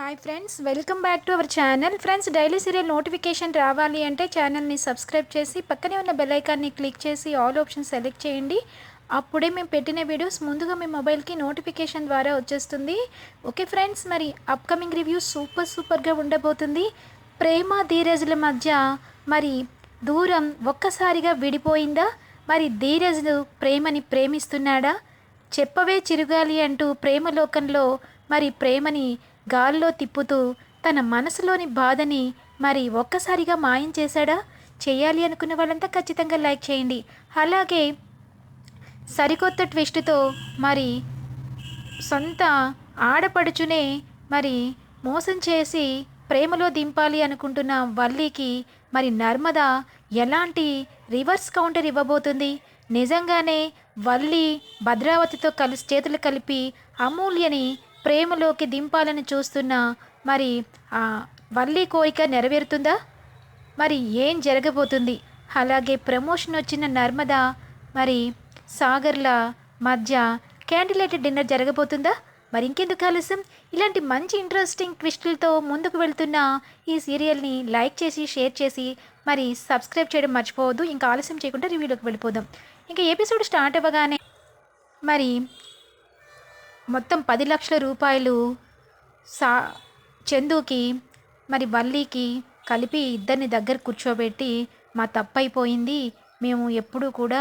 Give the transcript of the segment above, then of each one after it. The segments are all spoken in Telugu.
Hi friends welcome back to our channel friends daily serial notification రావాలి అంటే ఛానల్ని సబ్స్క్రైబ్ చేసి పక్కనే ఉన్న బెల్ ఐకాన్ని క్లిక్ చేసి ఆల్ ఆప్షన్ సెలెక్ట్ చేయండి. అప్పుడే మేము పెట్టిన వీడియోస్ ముందుగా మీ మొబైల్కి నోటిఫికేషన్ ద్వారా వచ్చేస్తుంది. ఓకే ఫ్రెండ్స్ మరి అప్కమింగ్ రివ్యూ సూపర్ సూపర్గా ఉండబోతుంది. ప్రేమ ధీరజుల మధ్య మరి దూరం ఒక్కసారిగా విడిపోయిందా? మరి ధీరజులు ప్రేమని ప్రేమిస్తున్నాడా? చెప్పవే చిరుగాలి అంటూ ప్రేమలోకంలో మరి ప్రేమని గాల్లో తిప్పుతూ తన మనసులోని బాధని మరి ఒక్కసారిగా మాయం చేశాడా? చేయాలి అనుకున్న వాళ్ళంతా ఖచ్చితంగా లైక్ చేయండి. అలాగే సరికొత్త ట్విస్ట్తో మరి సొంత ఆడపడుచునే మరి మోసం చేసి ప్రేమలో దింపాలి అనుకుంటున్న వల్లికి మరి నర్మద ఎలాంటి రివర్స్ కౌంటర్ ఇవ్వబోతుంది? నిజంగానే వల్లి భద్రావతితో కలిసి చేతులు కలిపి అమూల్యని ప్రేమలోకి దింపాలని చూస్తున్న మరి ఆ వల్లి కోరిక నెరవేరుతుందా? మరి ఏం జరగబోతుంది? అలాగే ప్రమోషన్ వచ్చిన నర్మద మరి సాగర్ల మధ్య క్యాండిలేటెడ్ డిన్నర్ జరగబోతుందా? మరి ఇంకెందుకు ఆలస్యం? ఇలాంటి మంచి ఇంట్రెస్టింగ్ ట్విస్టులతో ముందుకు వెళ్తున్న ఈ సీరియల్ని లైక్ చేసి షేర్ చేసి మరి సబ్స్క్రైబ్ చేయడం మర్చిపోవద్దు. ఇంకా ఆలస్యం చేయకుండా రివ్యూలోకి వెళ్ళిపోదాం. ఇంకా ఎపిసోడ్ స్టార్ట్ అవ్వగానే మరి మొత్తం పది లక్షల రూపాయలు సా చందుకి మరి వల్లీకి కలిపి ఇద్దరిని దగ్గర కూర్చోబెట్టి మా తప్పైపోయింది. మేము ఎప్పుడూ కూడా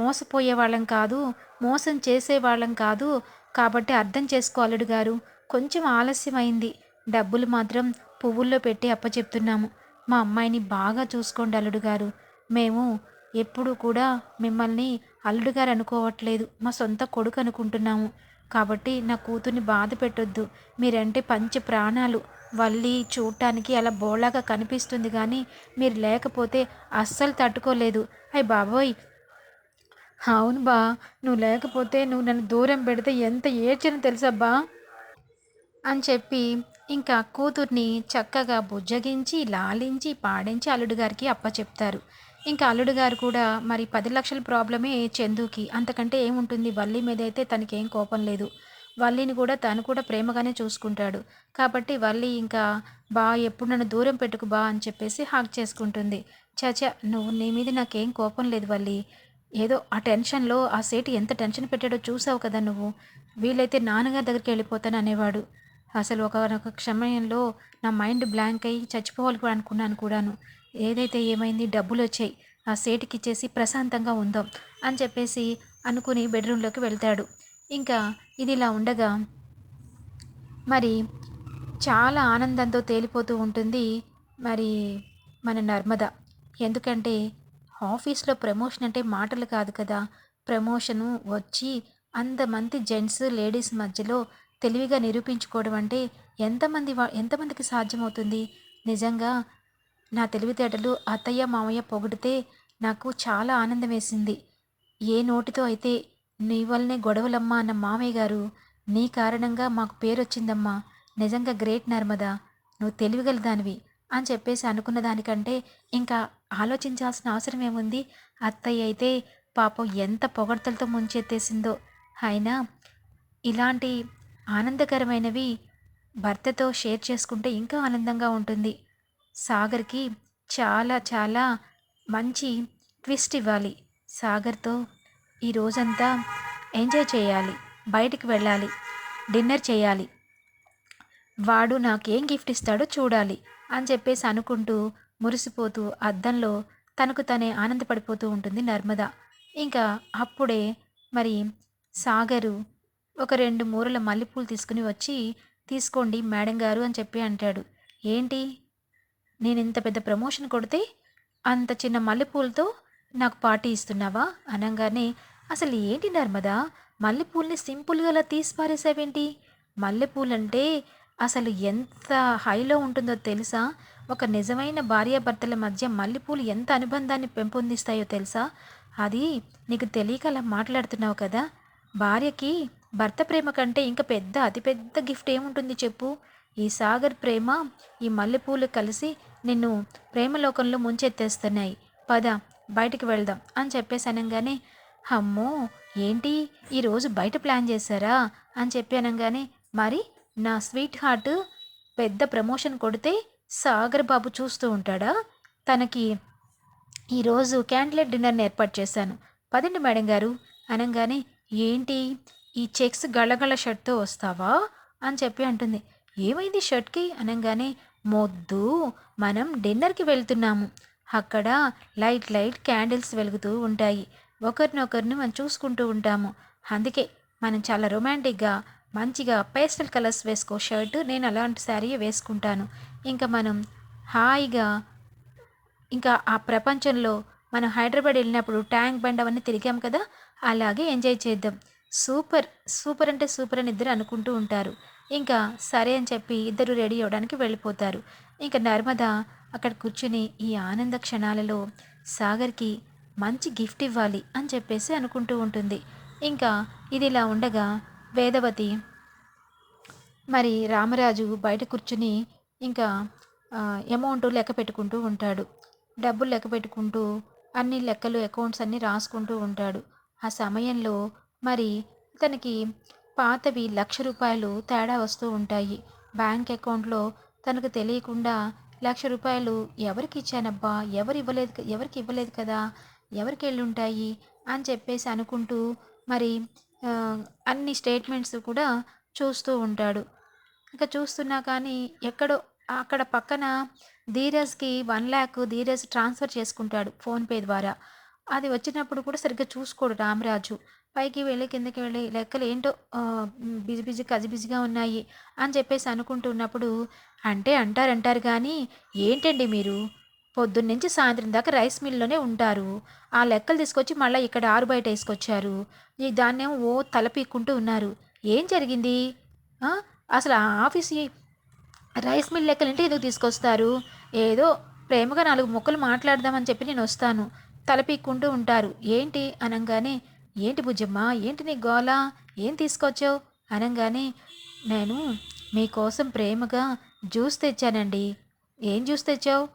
మోసపోయే వాళ్ళం కాదు మోసం చేసే వాళ్ళం కాదు. కాబట్టి అర్థం చేసుకో గారు. కొంచెం ఆలస్యమైంది. డబ్బులు మాత్రం పువ్వుల్లో పెట్టి అప్పచెప్తున్నాము. మా అమ్మాయిని బాగా చూసుకోండి అల్లుడు గారు. మేము ఎప్పుడూ కూడా మిమ్మల్ని అల్లుడు గారు అనుకోవట్లేదు. మా సొంత కొడుకు అనుకుంటున్నాము. కాబట్టి నా కూతుర్ని బాధ పెట్టొద్దు. మీరంటే పంచ ప్రాణాలు. వల్లి చూడటానికి అలా బోలాగా కనిపిస్తుంది కానీ మీరు లేకపోతే అస్సలు తట్టుకోలేదు. అయ్యి బాబోయ్! అవును బా నువ్వు లేకపోతే నువ్వు నన్ను దూరం పెడితే ఎంత ఏడ్చని తెలుసబ్బా? అని చెప్పి ఇంకా కూతుర్ని చక్కగా బుజ్జగించి లాలించి పాడించి అల్లుడు గారికి అప్పచెప్తారు. ఇంకా అల్లుడు గారు కూడా మరి పది లక్షల ప్రాబ్లమే చందుకి. అంతకంటే ఏముంటుంది? వల్లి మీద అయితే తనకేం కోపం లేదు. వల్లిని కూడా తను కూడా ప్రేమగానే చూసుకుంటాడు. కాబట్టి వల్లి ఇంకా బా ఎప్పుడు నన్ను దూరం పెట్టుకు బా అని చెప్పేసి హాక్ చేసుకుంటుంది. చచా నువ్వు నీ మీద నాకేం కోపం లేదు వల్లి. ఏదో ఆ టెన్షన్లో ఆ సేటు ఎంత టెన్షన్ పెట్టాడో చూసావు కదా నువ్వు. వీలైతే నాన్నగారి దగ్గరికి వెళ్ళిపోతాను అనేవాడు. అసలు ఒక క్షమయంలో సమయంలో నా మైండ్ బ్లాంక్ అయ్యి చచ్చిపోవాలి కూడా అనుకున్నాను కూడాను. ఏదైతే ఏమైంది? డబ్బులు వచ్చాయి ఆ సేటుకి ఇచ్చేసి ప్రశాంతంగా ఉందాం అని చెప్పేసి అనుకుని బెడ్రూమ్లోకి వెళ్తాడు. ఇంకా ఇది ఇలా ఉండగా మరి చాలా ఆనందంతో తేలిపోతూ ఉంటుంది మరి మన నర్మద. ఎందుకంటే ఆఫీస్లో ప్రమోషన్ అంటే మాటలు కాదు కదా. ప్రమోషను వచ్చి అంతమంది జెంట్స్ లేడీస్ మధ్యలో తెలివిగా నిరూపించుకోవడం అంటే ఎంతమంది వా ఎంతమందికి సాధ్యమవుతుంది? నిజంగా నా తెలివితేటలు అత్తయ్య మామయ్య పొగిడితే నాకు చాలా ఆనందం వేసింది. ఏ నోటితో అయితే నీ వల్లనే గొడవలమ్మా అన్న మామయ్య గారు నీ కారణంగా మాకు పేరు వచ్చిందమ్మా నిజంగా గ్రేట్ నర్మదా నువ్వు తెలివిగల దానివి అని చెప్పేసి అనుకున్న దానికంటే ఇంకా ఆలోచించాల్సిన అవసరం ఏముంది? అత్తయ్య అయితే పాపం ఎంత పొగడ్తలతో ముంచెత్తేసిందో. అయినా ఇలాంటి ఆనందకరమైనవి భర్తతో షేర్ చేసుకుంటే ఇంకా ఆనందంగా ఉంటుంది. సాగర్కి చాలా చాలా మంచి ట్విస్ట్ ఇవ్వాలి. సాగర్తో ఈ రోజంతా ఎంజాయ్ చేయాలి. బయటికి వెళ్ళాలి. డిన్నర్ చేయాలి. వాడు నాకేం గిఫ్ట్ ఇస్తాడో చూడాలి అని చెప్పేసి అనుకుంటూ మురిసిపోతూ అద్దంలో తనకు తనే ఆనందపడిపోతూ ఉంటుంది నర్మద. ఇంకా అప్పుడే మరి సాగరు ఒక రెండు మూరల మల్లెపూలు తీసుకుని వచ్చి తీసుకోండి మేడం గారు అని చెప్పి అంటాడు. ఏంటి? నేను ఇంత పెద్ద ప్రమోషన్ కొడితే అంత చిన్న మల్లెపూలతో నాకు పార్టీ ఇస్తున్నావా? అనగానే అసలు ఏంటి నర్మదా? మల్లెపూల్ని సింపుల్గా అలా తీసి పారేసావేంటి? మల్లెపూలంటే అసలు ఎంత హైలో ఉంటుందో తెలుసా? ఒక నిజమైన భార్యాభర్తల మధ్య మల్లెపూలు ఎంత అనుబంధాన్ని పెంపొందిస్తాయో తెలుసా? అది నీకు తెలియక అలా మాట్లాడుతున్నావు కదా? భార్యకి భర్త ప్రేమ కంటే ఇంకా పెద్ద అతిపెద్ద గిఫ్ట్ ఏముంటుంది చెప్పు? ఈ సాగర్ ప్రేమ ఈ మల్లెపూలు కలిసి నిన్ను ప్రేమలోకంలో ముంచెత్తేస్తున్నాయి. పద బయటికి వెళ్దాం అని చెప్పేసి అనగానే అమ్మో ఏంటి? ఈరోజు బయట ప్లాన్ చేశారా? అని చెప్పి అనగానే మరి నా స్వీట్ హార్ట్ పెద్ద ప్రమోషన్ కొడితే సాగర్ బాబు చూస్తూ ఉంటాడా? తనకి ఈరోజు క్యాండిలేట్ డిన్నర్ని ఏర్పాటు చేశాను. పదండి మేడం గారు. అనగానే ఏంటి? ఈ చెక్స్ గళ్ళగళ్ళ షర్ట్తో వస్తావా? అని చెప్పి అంటుంది. ఏమైంది షర్ట్కి? అనగానే మొద్దు మనం డిన్నర్కి వెళ్తున్నాము. అక్కడ లైట్ లైట్ క్యాండిల్స్ వెలుగుతూ ఉంటాయి. ఒకరినొకరిని మనం చూసుకుంటూ ఉంటాము. అందుకే మనం చాలా రొమాంటిక్గా మంచిగా పేస్టల్ కలర్స్ వేసుకో షర్ట్ నేను అలాంటి శారీ వేసుకుంటాను. ఇంకా మనం హాయిగా ఇంకా ఆ ప్రపంచంలో మనం హైదరాబాద్ వెళ్ళినప్పుడు ట్యాంక్ బండ్ అవన్నీ తిరిగాం కదా అలాగే ఎంజాయ్ చేద్దాం. సూపర్ సూపర్ అంటే సూపర్ అని ఇద్దరు అనుకుంటూ ఉంటారు. ఇంకా సరే అని చెప్పి ఇద్దరు రెడీ అవ్వడానికి వెళ్ళిపోతారు. ఇంకా నర్మద అక్కడ కూర్చుని ఈ ఆనంద క్షణాలలో సాగర్కి మంచి గిఫ్ట్ ఇవ్వాలి అని చెప్పేసి అనుకుంటూ ఉంటుంది. ఇంకా ఇది ఇలా ఉండగా వేదవతి మరి రామరాజు బయట కూర్చుని ఇంకా అమౌంట్ లెక్క పెట్టుకుంటూ ఉంటాడు. డబ్బులు లెక్క పెట్టుకుంటూ అన్ని లెక్కలు అకౌంట్స్ అన్నీ రాసుకుంటూ ఉంటాడు. ఆ సమయంలో మరి తనకి పాతవి లక్ష రూపాయలు తేడా వస్తూ ఉంటాయి. బ్యాంక్ అకౌంట్లో తనకు తెలియకుండా లక్ష రూపాయలు ఎవరికి ఇచ్చానబ్బా? ఎవరు ఇవ్వలేదు ఎవరికి ఇవ్వలేదు కదా? ఎవరికి వెళ్ళి ఉంటాయి అని చెప్పేసి అనుకుంటూ మరి అన్ని స్టేట్మెంట్స్ కూడా చూస్తూ ఉంటాడు. ఇంకా చూస్తున్నా కానీ ఎక్కడో అక్కడ పక్కన ధీరజ్కి వన్ ల్యాక్ ధీరజ్ ట్రాన్స్ఫర్ చేసుకుంటాడు ఫోన్పే ద్వారా. అది వచ్చినప్పుడు కూడా సరిగ్గా చూసుకోడు రామరాజు. పైకి వెళ్ళి కిందకి వెళ్ళి లెక్కలు ఏంటో బిజీ బిజీ బిజీగా ఉన్నాయి అని చెప్పేసి అనుకుంటున్నప్పుడు అంటే అంటారంటారు కానీ ఏంటండి మీరు? పొద్దున్నుంచి సాయంత్రం దాకా రైస్ మిల్లోనే ఉంటారు. ఆ లెక్కలు తీసుకొచ్చి మళ్ళీ ఇక్కడ ఆరు బయట వేసుకొచ్చారు. ఈ దాన్నేమో ఓ తలపీక్కుంటూ ఉన్నారు. ఏం జరిగింది? అసలు ఆ ఆఫీస్ రైస్ మిల్ లెక్కలు ఇంటికి ఎందుకు తీసుకొస్తారు? ఏదో ప్రేమగా నాలుగు మొక్కలు మాట్లాడదామని చెప్పి నేను వస్తాను. తలపీక్కుంటూ ఉంటారు. ఏంటి అనగానే ఏంటి బుజ్జమ్మ? ఏంటి నీ గోల? ఏం తీసుకొచ్చావు? అనగానే నేను మీకోసం ప్రేమగా జ్యూస్ తెచ్చానండి. ఏం జ్యూస్ తెచ్చావు?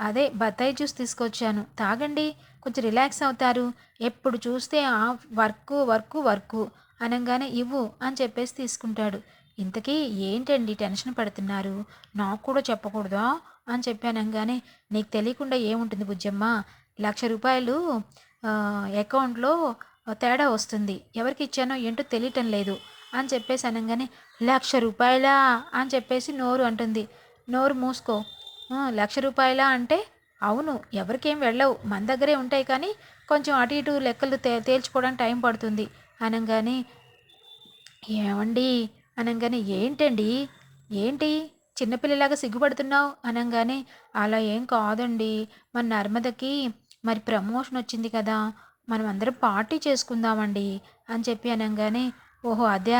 అదే బత్తాయి జ్యూస్ తీసుకొచ్చాను. తాగండి కొంచెం రిలాక్స్ అవుతారు. ఎప్పుడు చూస్తే ఆ వర్క్ వర్క్ వర్క్. అనగానే ఇవ్వు అని చెప్పేసి తీసుకుంటాడు. ఇంతకీ ఏంటండి టెన్షన్ పడుతున్నారు? నాకు కూడా చెప్పకూడదా? అని చెప్పానంగానే నీకు తెలియకుండా ఏముంటుంది బుజ్జమ్మ? లక్ష రూపాయలు అకౌంట్లో తేడా వస్తుంది. ఎవరికి ఇచ్చానో ఏంటో తెలియటం లేదు. అని చెప్పేసి అనగానే లక్ష రూపాయలా? అని చెప్పేసి నోరు అంటుంది. నోరు మూసుకో. లక్ష రూపాయలా అంటే అవును ఎవరికేం వెళ్ళవు. మన దగ్గరే ఉంటాయి కానీ కొంచెం అటు ఇటు లెక్కలు తే తేల్చుకోవడానికి టైం పడుతుంది. అనగానే ఏమండి? అనగానే ఏంటండి? ఏంటి? చిన్నపిల్లలాగా సిగ్గుపడుతున్నావు? అనగానే అలా ఏం కాదండి. మన నర్మదకి మరి ప్రమోషన్ వచ్చింది కదా. మనం అందరం పార్టీ చేసుకుందామండి అని చెప్పి అనగానే ఓహో అదే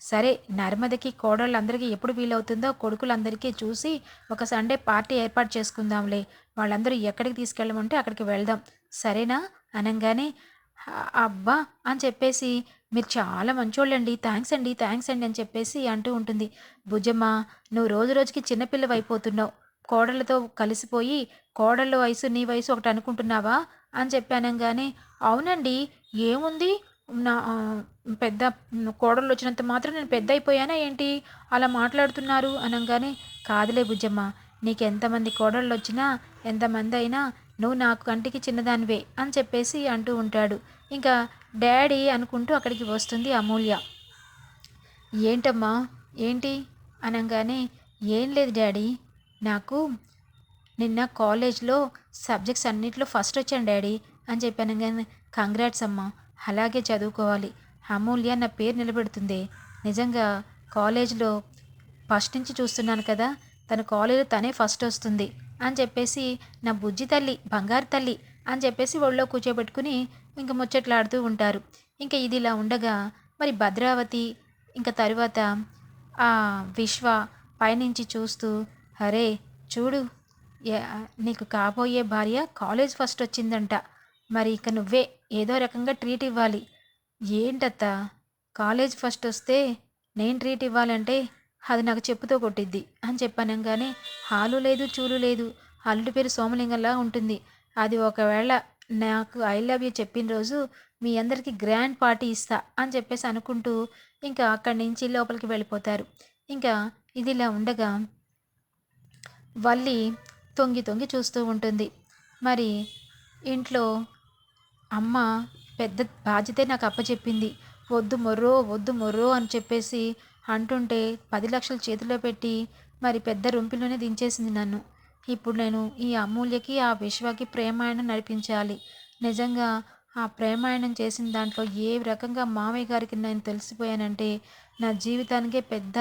సరే నర్మదకి కోడళ్ళందరికీ ఎప్పుడు వీలవుతుందో కొడుకులందరికీ చూసి ఒక సండే పార్టీ ఏర్పాటు చేసుకుందాంలే. వాళ్ళందరూ ఎక్కడికి తీసుకెళ్ళమంటే అక్కడికి వెళ్దాం. సరేనా? అనగానే అబ్బా అని చెప్పేసి మీరు చాలా మంచోళ్ళండి థ్యాంక్స్ అండి థ్యాంక్స్ అండి అని చెప్పేసి అంటూ ఉంటుంది. భుజమ్మ నువ్వు రోజు రోజుకి చిన్నపిల్లవైపోతున్నావు. కోడళ్ళతో కలిసిపోయి కోడళ్ళ వయసు నీ వయసు ఒకటి అనుకుంటున్నావా? అని చెప్పానంగానే అవునండి ఏముంది? నా పెద్ద కోడళ్ళు వచ్చినంత మాత్రం నేను పెద్ద అయిపోయానా ఏంటి? అలా మాట్లాడుతున్నారు అనగానే కాదులే బుజ్జమ్మ నీకు ఎంతమంది కోడళ్ళు వచ్చినా ఎంతమంది అయినా నువ్వు నాకు కంటికి చిన్నదానివే అని చెప్పేసి అంటూ ఉంటాడు. ఇంకా డాడీ అనుకుంటూ అక్కడికి వస్తుంది అమూల్య. ఏంటమ్మా? ఏంటి? అనగానే ఏం లేదు డాడీ నాకు నిన్న కాలేజ్లో సబ్జెక్ట్స్ అన్నిట్లో ఫస్ట్ వచ్చాను డాడీ అని చెప్పాను కానీ కంగ్రాట్స్ అమ్మ. అలాగే చదువుకోవాలి. అమూల్య నా పేరు నిలబెడుతుంది. నిజంగా కాలేజ్లో ఫస్ట్ నుంచి చూస్తున్నాను కదా తన కాలేజీలో తనే ఫస్ట్ వస్తుంది అని చెప్పేసి నా బుజ్జి తల్లి బంగారు తల్లి అని చెప్పేసి ఒళ్ళో కూర్చోబెట్టుకుని ఇంక ముచ్చట్లాడుతూ ఉంటారు. ఇంకా ఇది ఇలా ఉండగా మరి భద్రావతి ఇంకా తరువాత ఆ విశ్వ పైనుంచి చూస్తూ అరే చూడు నీకు కాబోయే భార్య కాలేజ్ ఫస్ట్ వచ్చిందంట. మరి ఇక నువ్వే ఏదో రకంగా ట్రీట్ ఇవ్వాలి. ఏంటత్త? కాలేజ్ ఫస్ట్ వస్తే నేను ట్రీట్ ఇవ్వాలంటే అది నాకు చెప్పుతో కొట్టిద్ది అని చెప్పానంగానే హాలు లేదు చూలు లేదు. అల్లుడి పేరు సోమలింగంలా ఉంటుంది. అది ఒకవేళ నాకు ఐ లవ్ యూ చెప్పిన రోజు మీ అందరికీ గ్రాండ్ పార్టీ ఇస్తా అని చెప్పేసి అనుకుంటూ ఇంకా అక్కడి నుంచి లోపలికి వెళ్ళిపోతారు. ఇంకా ఇదిలా ఉండగా వల్లి తొంగి తొంగి చూస్తూ ఉంటుంది. మరి ఇంట్లో అమ్మ పెద్ద బాధ్యతే నాకు అప్పచెప్పింది. వద్దు మొర్రో వద్దు మొర్రో అని చెప్పేసి అంటుంటే పది లక్షలు చేతిలో పెట్టి మరి పెద్ద రొంపిలోనే దించేసింది నన్ను. ఇప్పుడు నేను ఈ అమూల్యకి ఆ విశ్వకి ప్రేమాయణం నడిపించాలి. నిజంగా ఆ ప్రేమాయణం చేసిన దాంట్లో ఏ రకంగా మామయ్య గారికి నేను తెలిసిపోయానంటే నా జీవితానికే పెద్ద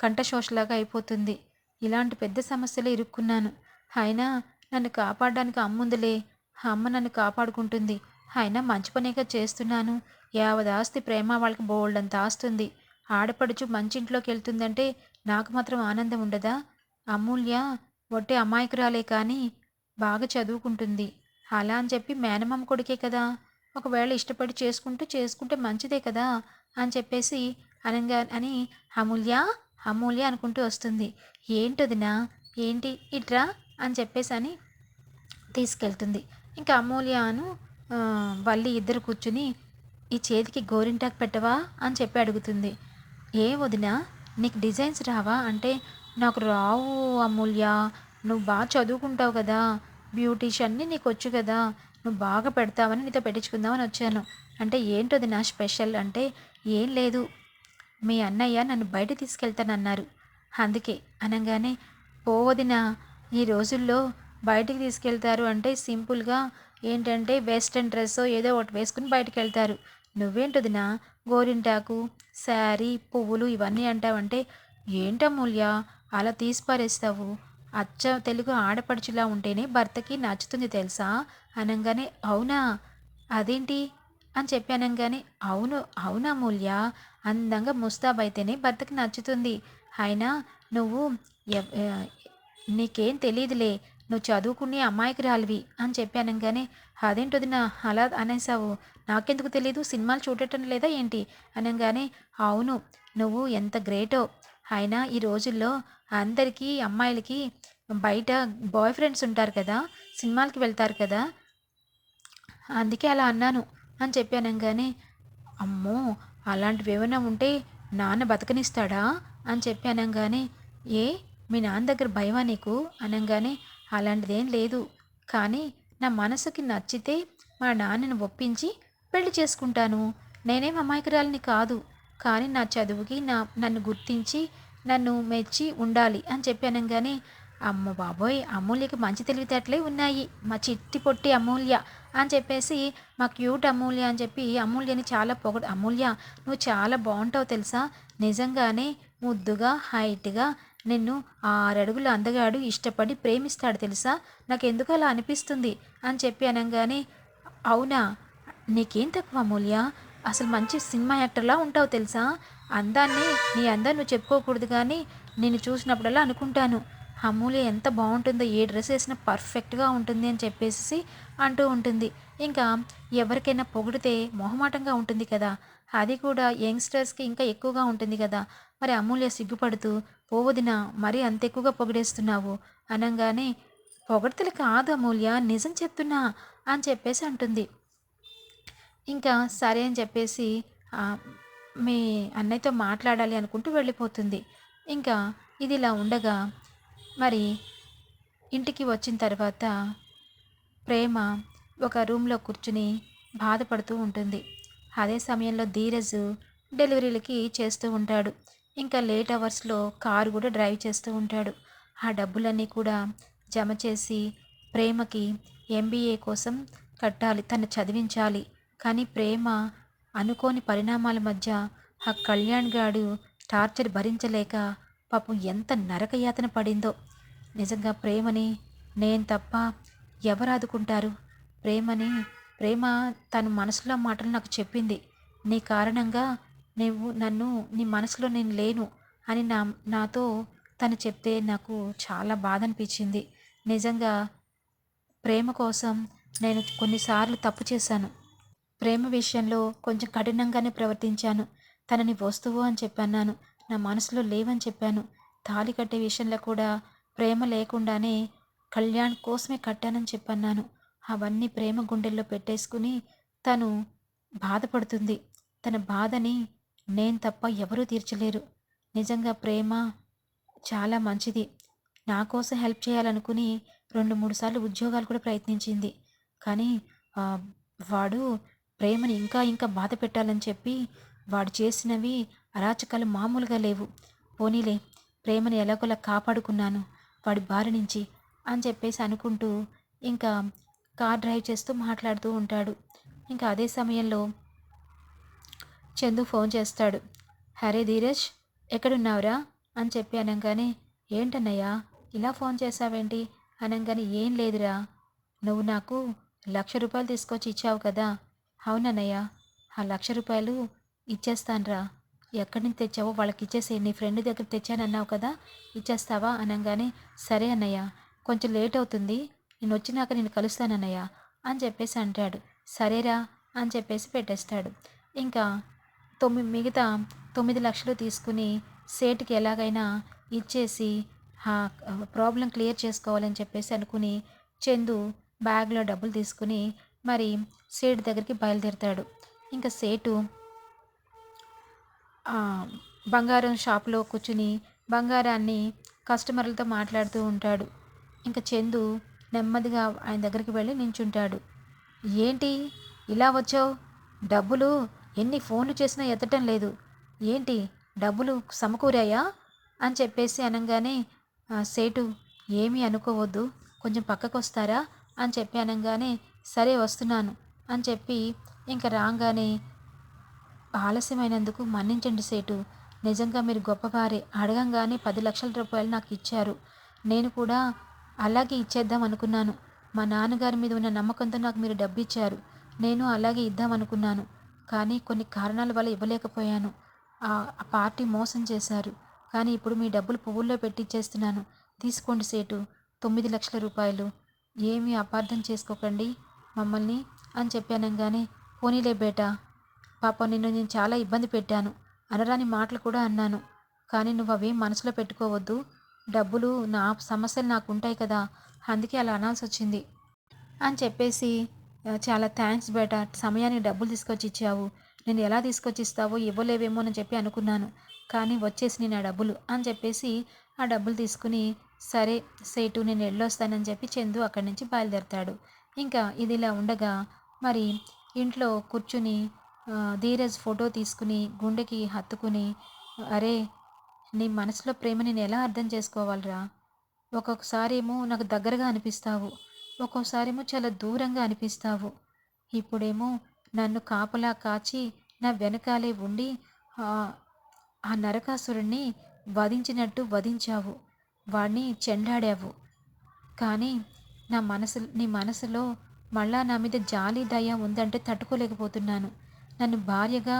కంఠశోషలాగా అయిపోతుంది. ఇలాంటి పెద్ద సమస్యలు ఇరుక్కున్నాను. అయినా నన్ను కాపాడడానికి అమ్ముందిలే. అమ్మ నన్ను కాపాడుకుంటుంది. అయినా మంచి పనిగా చేస్తున్నాను. యావదాస్తి ప్రేమ వాళ్ళకి బోల్డంత ఆస్తుంది. ఆడపడుచు మంచి ఇంట్లోకి వెళ్తుందంటే నాకు మాత్రం ఆనందం ఉండదా? అమూల్య ఒట్టి అమాయకురాలే కానీ బాగా చదువుకుంటుంది. అలా అని చెప్పి మేనమామ కొడుకే కదా. ఒకవేళ ఇష్టపడి చేసుకుంటూ చేసుకుంటే మంచిదే కదా అని చెప్పేసి అనగా అని అమూల్య అమూల్య అనుకుంటూ వస్తుంది. ఏంటదినా? ఏంటి? ఇట్రా? అని చెప్పేసి అని తీసుకెళ్తుంది. ఇంకా అమూల్యను వల్లి ఇద్దరు కూర్చుని ఈ చేతికి గోరింటాకు పెట్టవా? అని చెప్పి అడుగుతుంది. ఏ వదిన నీకు డిజైన్స్ రావా? అంటే నాకు రావు అమూల్య నువ్వు బాగా చదువుకుంటావు కదా బ్యూటీషియన్ని నీకు వచ్చు కదా నువ్వు బాగా పెడతావని నీతో పెట్టించుకుందామని వచ్చాను. అంటే ఏంటది నా స్పెషల్? అంటే ఏం లేదు. మీ అన్నయ్య నన్ను బయట తీసుకెళ్తానన్నారు. అందుకే అనగానే పోవదినా ఈ రోజుల్లో బయటికి తీసుకెళ్తారు అంటే సింపుల్గా ఏంటంటే వెస్ట్రన్ డ్రెస్ ఏదో ఒకటి వేసుకుని బయటకు వెళ్తారు నువ్వేంటదినా గోరింటాకు శారీ పువ్వులు ఇవన్నీ అంటావంటే ఏంటమూల్య అలా తీసిపారేస్తావు అచ్చ తెలుగు ఆడపడుచులా ఉంటేనే భర్తకి నచ్చుతుంది తెలుసా? అనగానే అవునా? అదేంటి? అని చెప్పి అనగానే అవును అవునా మూల్య? అందంగా ముస్తాబ్ అయితేనే భర్తకి నచ్చుతుంది. అయినా నువ్వు నీకేం తెలియదులే నువ్వు చదువుకునే అమ్మాయికి అని చెప్పానంగానే అనగానే అలా అనేసావు నాకెందుకు తెలియదు సినిమాలు చూడటం లేదా ఏంటి? అనగానే అవును నువ్వు ఎంత గ్రేటో. అయినా ఈ రోజుల్లో అందరికీ అమ్మాయిలకి బయట బాయ్ ఫ్రెండ్స్ ఉంటారు కదా సినిమాలకి వెళ్తారు కదా. అందుకే అలా అన్నాను అని చెప్పానంగానే అమ్మో అలాంటివి ఏమైనా ఉంటే నాన్న బతకనిస్తాడా? అని చెప్పానంగానే ఏ మీ నాన్న దగ్గర భయమా నీకు? అనగానే అలాంటిదేం లేదు. కానీ నా మనసుకి నచ్చితే మా నాన్నని ఒప్పించి పెళ్ళి చేసుకుంటాను. నేనేం అమాయకురాలిని కాదు. కానీ నా చదువుకి నా నన్ను గుర్తించి నన్ను మెచ్చి ఉండాలి అని చెప్పి అనగానే అమ్మ బాబోయ్ అమూల్యకి మంచి తెలివితేటలే ఉన్నాయి. మా చిట్టి పొట్టి అమూల్య అని చెప్పేసి మా క్యూట్ అమూల్య అని చెప్పి అమూల్యని చాలా పొగ అమూల్య నువ్వు చాలా బాగుంటావు తెలుసా? నిజంగానే ముద్దుగా హైట్గా నిన్ను ఆరడుగుల అందగాడు ఇష్టపడి ప్రేమిస్తాడు తెలుసా? నాకు ఎందుకు అలా అనిపిస్తుంది? అని చెప్పి అనగానే అవునా? నీకేం తక్కువ అమూల్య? అసలు మంచి సినిమా యాక్టర్లా ఉంటావు తెలుసా? అందాన్ని నీ అందరు నువ్వు చెప్పుకోకూడదు కానీ నేను చూసినప్పుడల్లా అనుకుంటాను. అమూల్య ఎంత బాగుంటుందో ఏ డ్రెస్ వేసినా పర్ఫెక్ట్గా ఉంటుంది అని చెప్పేసి అంటూ ఉంటుంది. ఇంకా ఎవరికైనా పొగిడితే మొహమాటంగా ఉంటుంది కదా? అది కూడా యంగ్స్టర్స్కి ఇంకా ఎక్కువగా ఉంటుంది కదా? మరి అమూల్య సిగ్గుపడుతూ పోవదిన మరీ అంత ఎక్కువగా పొగిడేస్తున్నావు? అనగానే పొగడతలు కాదు అమూల్య నిజం చెప్తున్నా అని చెప్పేసి అంటుంది. ఇంకా సరే అని చెప్పేసి మీ అన్నయ్యతో మాట్లాడాలి అనుకుంటూ వెళ్ళిపోతుంది. ఇంకా ఇది ఇలా ఉండగా మరి ఇంటికి వచ్చిన తర్వాత ప్రేమ ఒక రూమ్లో కూర్చుని బాధపడుతూ ఉంటుంది. అదే సమయంలో ధీరజ్ డెలివరీలకి చేస్తూ ఉంటాడు. ఇంకా లేట్ అవర్స్లో కారు కూడా డ్రైవ్ చేస్తూ ఉంటాడు. ఆ డబ్బులన్నీ కూడా జమ చేసి ప్రేమకి ఎంబీఏ కోసం కట్టాలి తను చదివించాలి. కానీ ప్రేమ అనుకోని పరిణామాల మధ్య ఆ కళ్యాణ్ గాడు టార్చర్ భరించలేక పాపం ఎంత నరకయాతన పడిందో. నిజంగా ప్రేమని నేను తప్ప ఎవరు ఆదుకుంటారు? ప్రేమని ప్రేమ తన మనసులో మాటలు నాకు చెప్పింది. నీ కారణంగా నువ్వు నన్ను నీ మనసులో నేను లేను అని నా నాతో తను చెప్తే నాకు చాలా బాధ అనిపించింది నిజంగా ప్రేమ కోసం నేను కొన్నిసార్లు తప్పు చేశాను. ప్రేమ విషయంలో కొంచెం కఠినంగానే ప్రవర్తించాను. తనని వస్తువు అని చెప్పన్నాను. నా మనసులో లేవని చెప్పాను. తాళి కట్టే విషయంలో కూడా ప్రేమ లేకుండానే కళ్యాణ్ కోసమే కట్టానని చెప్పన్నాను. అవన్నీ ప్రేమ గుండెల్లో పెట్టేసుకుని తను బాధపడుతుంది. తన బాధని నేను తప్ప ఎవరూ తీర్చలేరు. నిజంగా ప్రేమ చాలా మంచిది. నా కోసం హెల్ప్ చేయాలనుకుని రెండు మూడు సార్లు ఉద్యోగాలు కూడా ప్రయత్నించింది. కానీ వాడు ప్రేమని ఇంకా ఇంకా బాధ పెట్టాలని చెప్పి వాడు చేసినవి అరాచకాలు మామూలుగా లేవు. పోనీలే ప్రేమని ఎలాగోలా కాపాడుకున్నాను వాడి బారి నుంచి అని చెప్పేసి అనుకుంటూ ఇంకా కార్ డ్రైవ్ చేస్తూ మాట్లాడుతూ ఉంటాడు. ఇంకా అదే సమయంలో చందు ఫోన్ చేస్తాడు. హరే ధీరజ్ ఎక్కడున్నావురా? అని చెప్పి అనగానే ఏంటన్నయ్యా ఇలా ఫోన్ చేసావేంటి అనగానే ఏం లేదురా. నువ్వు నాకు లక్ష రూపాయలు తీసుకొచ్చి ఇచ్చావు కదా. అవునన్నయ్య ఆ లక్ష రూపాయలు ఇచ్చేస్తానురా. ఎక్కడి నుంచి తెచ్చావో వాళ్ళకి ఇచ్చేసి నీ ఫ్రెండ్ దగ్గర తెచ్చానన్నావు కదా ఇచ్చేస్తావా? అనగానే సరే అన్నయ్య కొంచెం లేట్ అవుతుంది. నేను వచ్చినాక నేను కలుస్తానన్నయ్య అని చెప్పేసి అంటాడు. సరేరా అని చెప్పేసి పెట్టేస్తాడు. ఇంకా తొమ్మిది మిగతా తొమ్మిది లక్షలు తీసుకుని సేటుకి ఎలాగైనా ఇచ్చేసి ప్రాబ్లం క్లియర్ చేసుకోవాలని చెప్పేసి అనుకుని చందు బ్యాగ్లో డబ్బులు తీసుకుని మరి సేటు దగ్గరికి బయలుదేరుతాడు. ఇంకా సేటు బంగారం షాప్లో కూర్చుని బంగారాన్ని కస్టమర్లతో మాట్లాడుతూ ఉంటాడు. ఇంకా చందు నెమ్మదిగా ఆయన దగ్గరికి వెళ్ళి నించుంటాడు. ఏంటి? ఇలా వచ్చావు? డబ్బులు ఎన్ని ఫోన్లు చేసినా ఎత్తటం లేదు. ఏంటి? డబ్బులు సమకూరాయా? అని చెప్పేసి అనగానే "ఆ, సేటు ఏమీ అనుకోవద్దు. కొంచెం పక్కకు వస్తారా అని చెప్పి అనగానే సరే వస్తున్నాను. అని చెప్పి ఇంకా రాగానే ఆలస్యమైనందుకు మన్నించండి సేటు. నిజంగా మీరు గొప్పవారే. అడగంగానే పది లక్షల రూపాయలు నాకు ఇచ్చారు. నేను కూడా అలాగే ఇచ్చేద్దాం అనుకున్నాను. మా నాన్నగారి మీద ఉన్న నమ్మకంతో నాకు మీరు డబ్బు ఇచ్చారు నేను అలాగే ఇద్దాం అనుకున్నాను. కానీ కొన్ని కారణాల వల్ల ఇవ్వలేకపోయాను. ఆ పార్టీ మోసం చేశారు. కానీ ఇప్పుడు మీ డబ్బులు పువ్వుల్లో పెట్టిచ్చేస్తున్నాను. తీసుకోండి సేటు. తొమ్మిది లక్షల రూపాయలు. ఏమీ అపార్థం చేసుకోకండి మమ్మల్ని అని చెప్పానంగానే పోనీలే బేటా. పాపం నిన్ను నేను చాలా ఇబ్బంది పెట్టాను. అనరాని మాటలు కూడా అన్నాను. కానీ నువ్వు అవి మనసులో పెట్టుకోవద్దు. డబ్బులు నా సమస్యలు నాకు ఉంటాయి కదా. అందుకే అలా అనాల్సి వచ్చింది అని చెప్పేసి చాలా థ్యాంక్స్ బేటా. సమయానికి డబ్బులు తీసుకొచ్చి ఇచ్చావు. నేను ఎలా తీసుకొచ్చి ఇస్తావో ఇవ్వలేవేమో అని చెప్పి అనుకున్నాను. కానీ వచ్చేసి నేను ఆ డబ్బులు అని చెప్పేసి ఆ డబ్బులు తీసుకుని సరే సేటు నేను వెళ్ళొస్తానని చెప్పి చందు అక్కడి నుంచి బయలుదేరతాడు. ఇంకా ఇది ఇలా ఉండగా మరి ఇంట్లో కూర్చుని ధీరజ్ ఫోటో తీసుకుని గుండెకి హత్తుకుని అరే నీ మనసులో ప్రేమ నేను ఎలా అర్థం చేసుకోవాలిరా? ఒక్కొక్కసారి ఏమో నాకు దగ్గరగా అనిపిస్తావు. ఒక్కోసారేమో చాలా దూరంగా అనిపిస్తావు. ఇప్పుడేమో నన్ను కాపలా కాచి నా వెనకాలే ఉండి ఆ నరకాసురుణ్ణి వధించినట్టు వధించావు. వాణ్ణి చెండాడావు. కానీ నా మనసు నీ మనసులో మళ్ళా నా మీద జాలి దయ ఉందంటే తట్టుకోలేకపోతున్నాను. నన్ను భార్యగా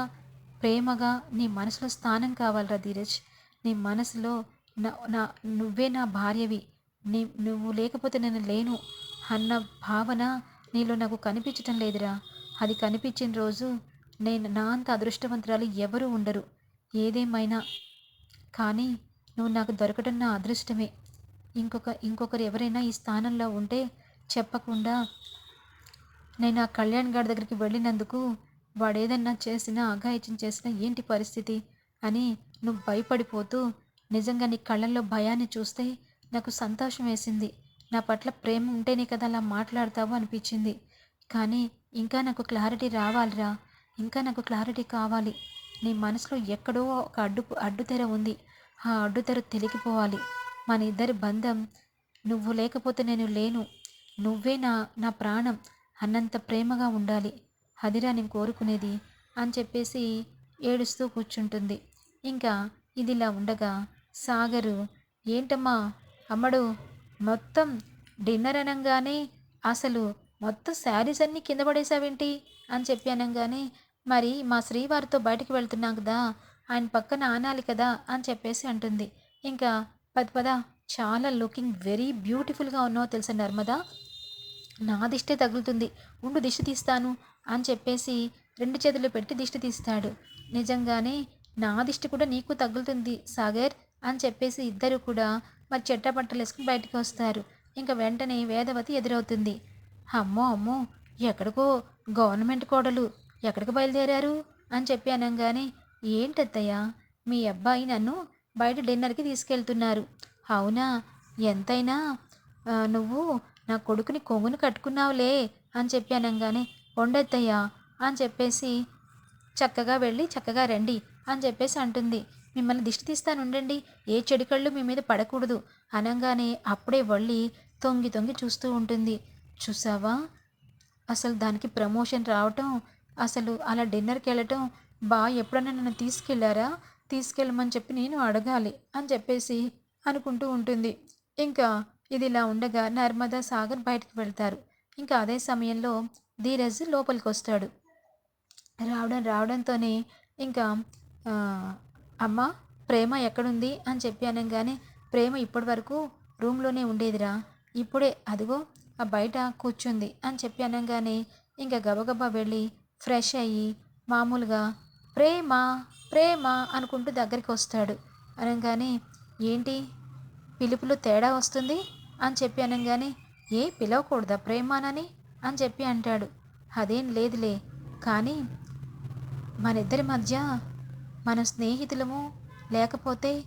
ప్రేమగా నీ మనసులో స్థానం కావాలరా ధీరజ్. నీ మనసులో నా నువ్వే నా భార్యవి. నీ నువ్వు లేకపోతే నేను లేను. అన్న భావన నీలో నాకు కనిపించటం లేదురా. అది కనిపించిన రోజు నేను నా అంత అదృష్టవంతురాలు ఎవరూ ఉండరు. ఏదేమైనా. కానీ నువ్వు నాకు దొరకడం నా అదృష్టమే. ఇంకొక ఇంకొకరు ఎవరైనా ఈ స్థానంలో ఉంటే చెప్పకుండా నేను ఆ కళ్యాణ్ గారి దగ్గరికి వెళ్ళినందుకు వాడు ఏదన్నా చేసినా అఘాయిత్యం చేసినా ఏంటి పరిస్థితి అని నువ్వు భయపడిపోతూ నిజంగా నీ కళ్ళల్లో భయాన్ని చూస్తే నాకు సంతోషం వేసింది. నా పట్ల ప్రేమ ఉంటేనే కదా అలా మాట్లాడతావు అనిపించింది. కానీ ఇంకా నాకు క్లారిటీ రావాలిరా. ఇంకా నాకు క్లారిటీ కావాలి. నీ మనసులో ఎక్కడో ఒక అడ్డు అడ్డుతెర ఉంది. ఆ అడ్డుతెర తెలిగిపోవాలి. మన ఇద్దరి బంధం నువ్వు లేకపోతే నేను లేను. నువ్వే నా నా ప్రాణం. అన్నంత ప్రేమగా ఉండాలి. అదిరా నేను కోరుకునేది అని చెప్పేసి ఏడుస్తూ కూర్చుంటుంది. ఇంకా ఇదిలా ఉండగా సాగరు ఏంటమ్మా? అమ్మడు మొత్తం డిన్నర్ అనగానే అసలు మొత్తం శారీస్ అన్నీ కింద పడేసావేంటి అని చెప్పి అనగానే మరి మా శ్రీవారితో బయటికి వెళ్తున్నాం కదా ఆయన పక్కన ఆనాలి కదా అని చెప్పేసి అంటుంది. ఇంకా పద పద చాలా లుకింగ్ వెరీ బ్యూటిఫుల్గా ఉన్నావు తెలుసా నర్మదా నా దిష్టే తగులుతుంది ఉండు దిష్టి తీస్తాను అని చెప్పేసి రెండు చేతులు పెట్టి దిష్టి తీస్తాడు. నిజంగానే నా దిష్టి కూడా నీకు తగులుతుంది సాగర్ అని చెప్పేసి ఇద్దరు కూడా మరి చెట్ట బట్టలు వేసుకుని బయటకు వస్తారు. ఇంకా వెంటనే వేదవతి ఎదురవుతుంది. అమ్మో అమ్మో ఎక్కడికో గవర్నమెంట్ కోడలు ఎక్కడికి బయలుదేరారు? అని చెప్పి అనగానే ఏంటత్తయ్య మీ అబ్బాయి నన్ను బయట డిన్నర్కి తీసుకెళ్తున్నారు. అవునా? ఎంతైనా నువ్వు నా కొడుకుని కొంగును కట్టుకున్నావులే అని చెప్పి అనగానే వండొద్దయ్యా అని చెప్పేసి చక్కగా వెళ్ళి చక్కగా రండి అని చెప్పేసి అంటుంది. మిమ్మల్ని దిష్టి తీస్తాను ఉండండి. ఏ చెడు కళ్ళు మీ మీద పడకూడదు. అనగానే అప్పుడే వళ్ళి తొంగి తొంగి చూస్తూ ఉంటుంది. చూసావా? అసలు దానికి ప్రమోషన్ రావటం అసలు అలా డిన్నర్కి వెళ్ళటం బా ఎప్పుడైనా నన్ను తీసుకెళ్ళారా తీసుకెళ్ళమని చెప్పి నేను అడగాలి అని చెప్పేసి అనుకుంటూ ఉంటుంది. ఇంకా ఇది ఇలా ఉండగా నర్మదా సాగర్ బయటకు వెళ్తారు. ఇంకా అదే సమయంలో ధీరజ్ లోపలికి వస్తాడు రావడం రావడంతోనే ఇంకా అమ్మ ప్రేమ ఎక్కడుంది అని చెప్పి అనగానే ప్రేమ ఇప్పటి వరకు రూమ్లోనే ఉండేదిరా. ఇప్పుడే అదిగో ఆ బయట కూర్చుంది అని చెప్పి అనగానే ఇంకా గబగబా వెళ్ళి ఫ్రెష్ అయ్యి మామూలుగా ప్రేమ ప్రేమ అనుకుంటూ దగ్గరికి వస్తాడు. అనగానే ఏంటి? పిలుపులో తేడా వస్తుంది? అని చెప్పి అనగానే ఏ పిలవకూడదా ప్రేమానని? అని చెప్పి అంటాడు. అదేం లేదులే. కానీ మన ఇద్దరి మధ్య మన స్నేహితులము లేకపోతే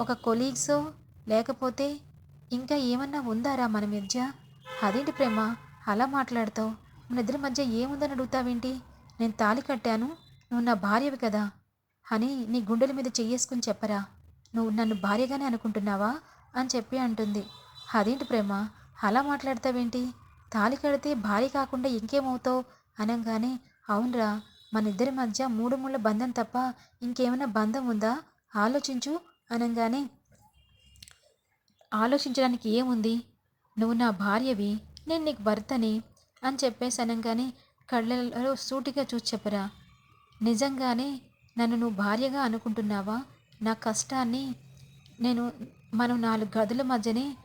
ఒక కొలీగ్సో లేకపోతే ఇంకా ఏమన్నా ఉందారా మన మధ్య అదేంటి ప్రేమ? అలా మాట్లాడతావు. మన ఇద్దరి మధ్య ఏముందని అడుగుతావేంటి? నేను తాళి కట్టాను. నువ్వు నా భార్యవి కదా. అని నీ గుండెల మీద చెయ్యేసుకుని చెప్పరా. నువ్వు నన్ను భార్యగానే అనుకుంటున్నావా? అని చెప్పి అంటుంది. అదేంటి ప్రేమ? అలా మాట్లాడతావేంటి? తాళి కడితే భార్య కాకుండా ఇంకేమవుతావు? అనగానే అవునరా. మన ఇద్దరి మధ్య మూడు ముళ్ళ బంధం తప్ప ఇంకేమైనా బంధం ఉందా? ఆలోచించు అనగానే. ఆలోచించడానికి ఏముంది? నువ్వు నా భార్యవి నేను నీకు భర్తని అని చెప్పేసి అనగానే కళ్ళలో సూటిగా చూసి చెప్పరా. నిజంగానే నన్ను నువ్వు భార్యగా అనుకుంటున్నావా? నా కష్టాన్ని నేను మనం నాలుగు గదుల మధ్యనే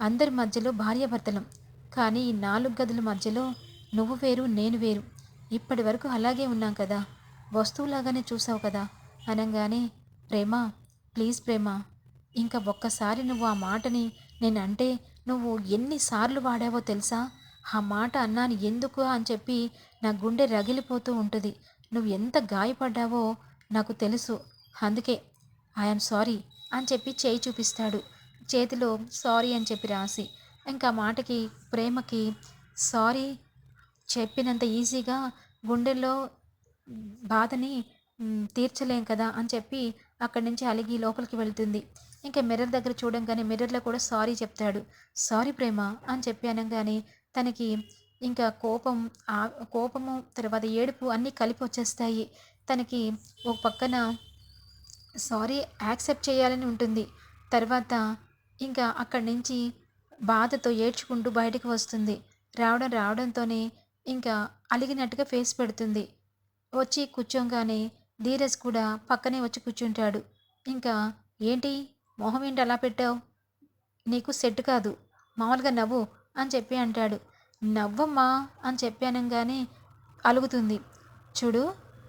అందరి మధ్యలో భార్యాభర్తలం. కానీ ఈ నాలుగు గదుల మధ్యలో నువ్వు వేరు నేను వేరు. ఇప్పటి వరకు అలాగే ఉన్నాం కదా. వస్తువులాగానే చూసావు కదా. అనగానే ప్రేమ ప్లీజ్ ప్రేమ ఇంకా ఒక్కసారి నువ్వు ఆ మాటని నేనంటే నువ్వు ఎన్నిసార్లు వాడావో తెలుసా? ఆ మాట అన్నాను ఎందుకు అని చెప్పి నా గుండె రగిలిపోతూ ఉంటుంది. నువ్వు ఎంత గాయపడ్డావో నాకు తెలుసు. అందుకే ఐఎమ్ సారీ అని చెప్పి చేయి చూపిస్తాడు. చేతిలో సారీ అని చెప్పి రాసి ఇంకా మాటకి ప్రేమకి సారీ చెప్పినంత ఈజీగా గుండెల్లో బాధని తీర్చలేం కదా అని చెప్పి అక్కడి నుంచి అలిగి లోపలికి వెళ్తుంది. ఇంకా మిర్రర్ దగ్గర చూడంగానే మిర్రర్లో కూడా సారీ చెప్తాడు. సారీ ప్రేమ అని చెప్పి అనగానే తనకి ఇంకా కోపం ఆ కోపము తర్వాత ఏడుపు అన్నీ కలిపి వచ్చేస్తాయి. తనకి ఒక పక్కన సారీ యాక్సెప్ట్ చేయాలని ఉంటుంది. తర్వాత ఇంకా అక్కడి నుంచి బాధతో ఏడ్చుకుంటూ బయటకు వస్తుంది. రావడం రావడంతోనే ఇంకా అలిగినట్టుగా ఫేస్ పెడుతుంది. వచ్చి కూర్చోగానే ధీరజ్ కూడా పక్కనే వచ్చి కూర్చుంటాడు. ఇంకా ఏంటి? మొహం ఏంటి అలా పెట్టావు? నీకు సెట్ కాదు. మామూలుగా నవ్వు అని చెప్పి అంటాడు. నవ్వమ్మా అని చెప్పి అనగానే అలుగుతుంది. చూడు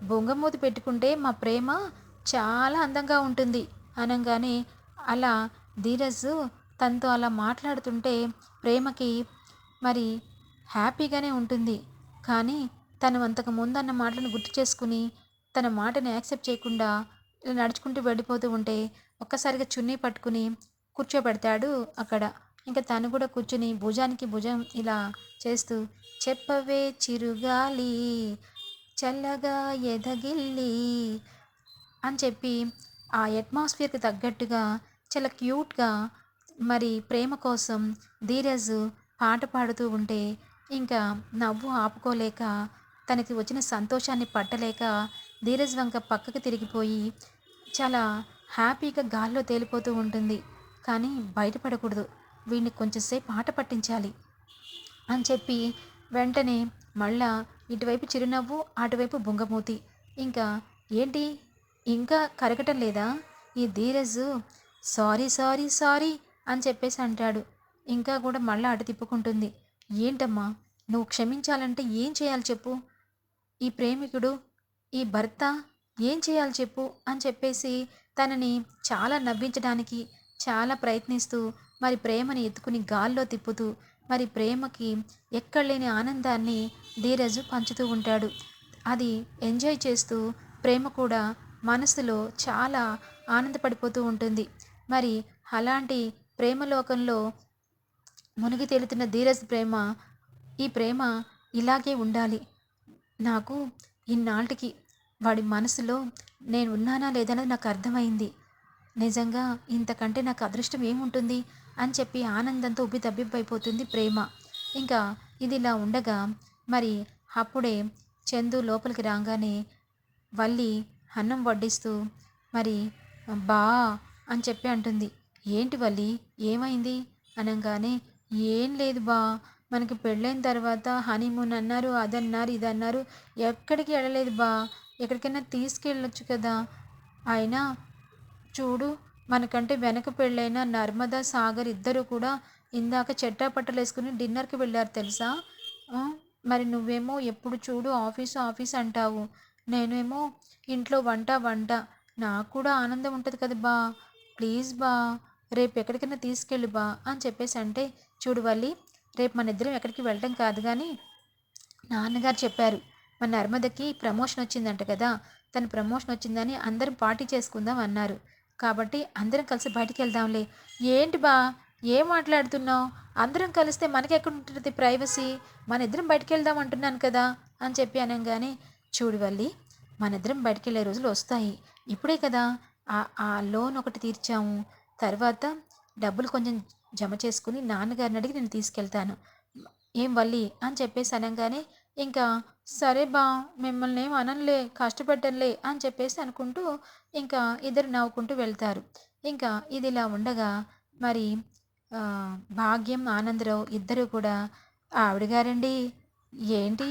బొంగమూతి పెట్టుకుంటే మా ప్రేమ చాలా అందంగా ఉంటుంది అనగానే అలా ధీరజ్ తనతో అలా మాట్లాడుతుంటే ప్రేమకి మరి హ్యాపీగానే ఉంటుంది. కానీ తను అంతకు ముందు అన్న మాటలను గుర్తు చేసుకుని తన మాటని యాక్సెప్ట్ చేయకుండా ఇలా నడుచుకుంటూ వెళ్ళిపోతూ ఉంటే ఒక్కసారిగా చున్నీ పట్టుకుని కూర్చోబెడతాడు అక్కడ. ఇంకా తను కూడా కూర్చుని భుజానికి భుజం ఇలా చేస్తూ చెప్పవే చిరుగాలి చల్లగా ఎదగిల్లి అని చెప్పి ఆ అట్మాస్ఫియర్కి తగ్గట్టుగా చాలా క్యూట్గా మరి ప్రేమ కోసం ధీరజ్ పాట పాడుతూ ఉంటే ఇంకా నవ్వు ఆపుకోలేక తనకి వచ్చిన సంతోషాన్ని పట్టలేక ధీరజ్ వంక పక్కకు తిరిగిపోయి చాలా హ్యాపీగా గాల్లో తేలిపోతూ ఉంటుంది. కానీ బయటపడకూడదు. వీడిని కొంచెంసేపు ఆట పట్టించాలి అని చెప్పి వెంటనే మళ్ళా ఇటువైపు చిరునవ్వు అటువైపు బుంగమూతి. ఇంకా ఏంటి? ఇంకా కరగటం లేదా? ఈ ధీరజ్ సారీ సారీ సారీ అని చెప్పేసి అంటాడు. ఇంకా కూడా మళ్ళా అటు తిప్పుకుంటుంది. ఏంటమ్మా? నువ్వు క్షమించాలంటే ఏం చేయాలి చెప్పు? ఈ ప్రేమికుడు ఈ భర్త ఏం చేయాలి చెప్పు? అని చెప్పేసి తనని చాలా నవ్వించడానికి చాలా ప్రయత్నిస్తూ మరి ప్రేమని ఎత్తుకుని గాల్లో తిప్పుతూ మరి ప్రేమకి ఎక్కడలేని ఆనందాన్ని ధీరజు పంచుతూ ఉంటాడు. అది ఎంజాయ్ చేస్తూ ప్రేమ కూడా మనసులో చాలా ఆనందపడిపోతూ ఉంటుంది. మరి అలాంటి ప్రేమలోకంలో మునిగి తేలుతున్న ధీరజ్ ప్రేమ ఈ ప్రేమ ఇలాగే ఉండాలి. నాకు ఇన్నాళ్ళకి వాడి మనసులో నేను ఉన్నానా లేదన్నది నాకు అర్థమైంది. నిజంగా ఇంతకంటే నాకు అదృష్టం ఏముంటుంది? అని చెప్పి ఆనందంతో ఉబ్బి తబ్బిబ్బైపోతుంది ప్రేమ. ఇంకా ఇది ఇలా ఉండగా మరి అప్పుడే చందు లోపలికి రాగానే వల్లి అన్నం వడ్డిస్తూ మరి బా అని చెప్పి అంటుంది. ఏంటి వల్లి? ఏమైంది? అనగానే ఏం లేదు బా. మనకి పెళ్ళైన తర్వాత హనీమూన్ అన్నారు అదన్నారు ఇదన్నారు. ఎక్కడికి వెళ్ళలేదు బా. ఎక్కడికైనా తీసుకెళ్ళొచ్చు కదా. అయినా చూడు మనకంటే వెనక పెళ్ళైన నర్మదా సాగర్ ఇద్దరు కూడా ఇందాక చెట్టా పట్టలు వేసుకుని డిన్నర్కి వెళ్ళారు తెలుసా? మరి నువ్వేమో ఎప్పుడు చూడు ఆఫీసు ఆఫీస్ అంటావు. నేనేమో ఇంట్లో వంట వంట. నాకు కూడా ఆనందం ఉంటుంది కదా బా. ప్లీజ్ బా రేపు ఎక్కడికైనా తీసుకెళ్ళి బా అని చెప్పేసి అంటే చూడు వల్లి రేపు మన ఇద్దరం ఎక్కడికి వెళ్ళటం కాదు కానీ నాన్నగారు చెప్పారు. మన నర్మదకి ప్రమోషన్ వచ్చిందంట కదా తన ప్రమోషన్ వచ్చిందని అందరం పార్టీ చేసుకుందాం అన్నారు. కాబట్టి అందరం కలిసి బయటికి వెళ్దాంలే. ఏంటి బా ఏం మాట్లాడుతున్నావు? అందరం కలిస్తే మనకి ఉంటుంది ప్రైవసీ? మన ఇద్దరం బయటికి వెళ్దాం అంటున్నాను కదా అని చెప్పి అనగానే చూడు వల్లి మన ఇద్దరం బయటికి వెళ్ళే రోజులు వస్తాయి. ఇప్పుడే కదా ఆ ఆ లోన్ ఒకటి తీర్చాము. తర్వాత డబ్బులు కొంచెం జమ చేసుకుని నాన్నగారిని అడిగి నేను తీసుకెళ్తాను. ఏం వల్లి? అని చెప్పేసి అనగానే ఇంకా సరే బా మిమ్మల్ని ఏం అనలే కష్టపెట్టనులే అని చెప్పేసి అనుకుంటూ ఇంకా ఇద్దరు నవ్వుకుంటూ వెళ్తారు. ఇంకా ఇది ఇలా ఉండగా మరి భాగ్యం ఆనందరావు ఇద్దరు కూడా ఆవిడ గారండి ఏంటి?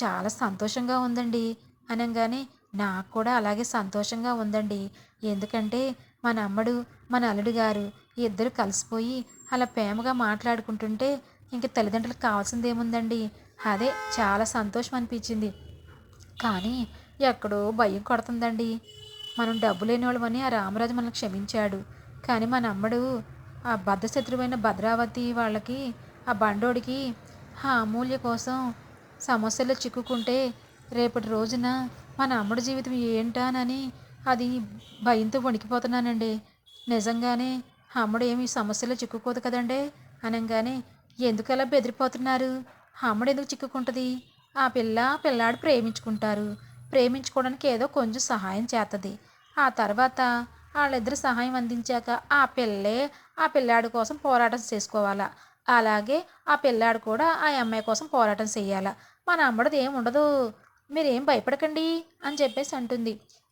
చాలా సంతోషంగా ఉందండి అనగానే నాకు కూడా అలాగే సంతోషంగా ఉందండి. ఎందుకంటే మన అమ్మడు మన అల్లుడు గారు ఇద్దరు కలిసిపోయి అలా ప్రేమగా మాట్లాడుకుంటుంటే ఇంక తల్లిదండ్రులకు కావాల్సింది ఏముందండి అదే చాలా సంతోషం అనిపించింది. కానీ ఎక్కడో భయం కొడుతుందండి. మనం డబ్బు లేని వాళ్ళమని ఆ రామరాజు మనల్ని క్షమించాడు. కానీ మన అమ్మడు ఆ బద్ధశత్రువైన భద్రావతి వాళ్ళకి ఆ బండోడికి ఆ అమూల్య కోసం సమస్యలు చిక్కుకుంటే రేపటి రోజున మన అమ్మడి జీవితం ఏంటానని అది భయంతో వణికిపోతున్నానండి. నిజంగానే అమ్మడు ఏమి సమస్యలో చిక్కుకోదు కదండి. అనగానే ఎందుకు అలా బెదిరిపోతున్నారు? అమ్మడు ఎందుకు చిక్కుకుంటుంది? ఆ పిల్ల పిల్లాడు ప్రేమించుకుంటారు. ప్రేమించుకోవడానికి ఏదో కొంచెం సహాయం చేస్తుంది ఆ తర్వాత వాళ్ళిద్దరు సహాయం అందించాక ఆ పిల్లే ఆ పిల్లాడి కోసం పోరాటం చేసుకోవాలా. అలాగే ఆ పిల్లాడు కూడా ఆ అమ్మాయి కోసం పోరాటం చేయాలా. మన అమ్మడిది ఏం ఉండదు. మీరేం భయపడకండి అని చెప్పేసి అంటుంది.